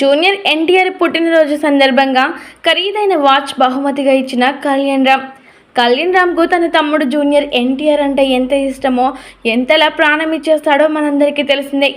Junior NTR పుట్టినరోజు సందర్భంగా ఖరీదైన వాచ్ బహుమతిగా ఇచ్చిన కళ్యాణ్ రామ్. కళ్యాణ్ రామ్కు తన తమ్ముడు జూనియర్ ఎన్టీఆర్ అంటే ఎంత ఇష్టమో ఎంతలా ప్రాణం ఇచ్చేస్తాడో మనందరికీ తెలిసిందే.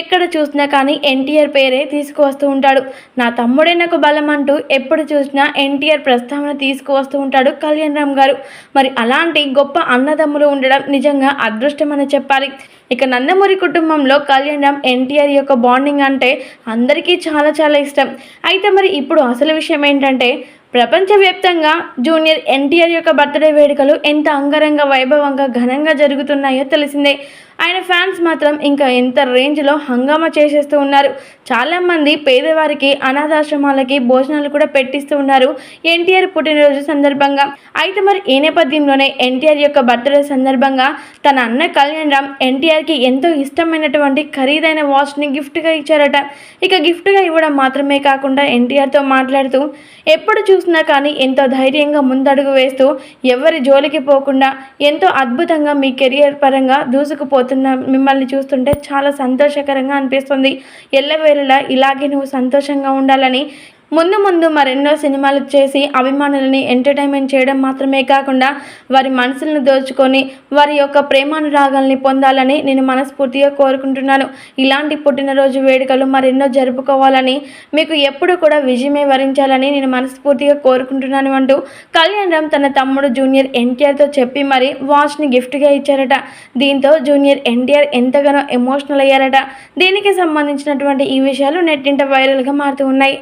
ఎక్కడ చూసినా కానీ ఎన్టీఆర్ పేరే తీసుకువస్తూ ఉంటాడు. నా తమ్ముడే నాకు బలం అంటూ ఎప్పుడు చూసినా ఎన్టీఆర్ ప్రస్తావన తీసుకువస్తూ ఉంటాడు కళ్యాణ్ రామ్ గారు. మరి అలాంటి గొప్ప అన్నదమ్ములు ఉండడం నిజంగా అదృష్టం అని చెప్పాలి. ఇక నందమూరి కుటుంబంలో కళ్యాణ్ రామ్ ఎన్టీఆర్ యొక్క బాండింగ్ అంటే అందరికీ చాలా చాలా ఇష్టం. అయితే మరి ఇప్పుడు అసలు విషయం ఏంటంటే ప్రపంచవ్యాప్తంగా జూనియర్ ఎన్టీఆర్ యొక్క బర్త్డే వేడుకలు ఎంత అంగరంగ వైభవంగా ఘనంగా జరుగుతున్నాయో తెలిసిందే. ఆయన ఫ్యాన్స్ మాత్రం ఇంకా ఎంత రేంజ్లో హంగామా చేసేస్తూ ఉన్నారు. చాలామంది పేదవారికి అనాథాశ్రమాలకి భోజనాలు కూడా పెట్టిస్తూ ఉన్నారు ఎన్టీఆర్ పుట్టినరోజు సందర్భంగా. అయితే మరి ఈ నేపథ్యంలోనే ఎన్టీఆర్ యొక్క బర్త్డే సందర్భంగా తన అన్న కళ్యాణ్ రామ్ ఎన్టీఆర్కి ఎంతో ఇష్టమైనటువంటి ఖరీదైన వాచ్ని గిఫ్ట్గా ఇచ్చారట. ఇక గిఫ్ట్గా ఇవ్వడం మాత్రమే కాకుండా ఎన్టీఆర్తో మాట్లాడుతూ ఎప్పుడు చూసినా కానీ ఎంతో ధైర్యంగా ముందడుగు వేస్తూ ఎవరి జోలికి పోకుండా ఎంతో అద్భుతంగా మీ కెరియర్ పరంగా అవుతున్న మిమ్మల్ని చూస్తుంటే చాలా సంతోషకరంగా అనిపిస్తుంది. ఎల్లవేళలా ఇలాగే నువ్వు సంతోషంగా ఉండాలని ముందు ముందు మరెన్నో సినిమాలు చేసి అభిమానులని ఎంటర్టైన్మెంట్ చేయడం మాత్రమే కాకుండా వారి మనసులను దోచుకొని వారి యొక్క ప్రేమానురాగాల్ని పొందాలని నేను మనస్ఫూర్తిగా కోరుకుంటున్నాను. ఇలాంటి పుట్టినరోజు వేడుకలు మరెన్నో జరుపుకోవాలని మీకు ఎప్పుడు కూడా విజయమే వరించాలని నేను మనస్ఫూర్తిగా కోరుకుంటున్నాను అంటూ కళ్యాణ్ రామ్ తన తమ్ముడు జూనియర్ ఎన్టీఆర్తో చెప్పి మరి వాచ్ని గిఫ్ట్గా ఇచ్చారట. దీంతో జూనియర్ ఎన్టీఆర్ ఎంతగానో ఎమోషనల్ అయ్యారట. దీనికి సంబంధించినటువంటి ఈ విషయాలు నెట్టింట వైరల్గా మారుతూ ఉన్నాయి.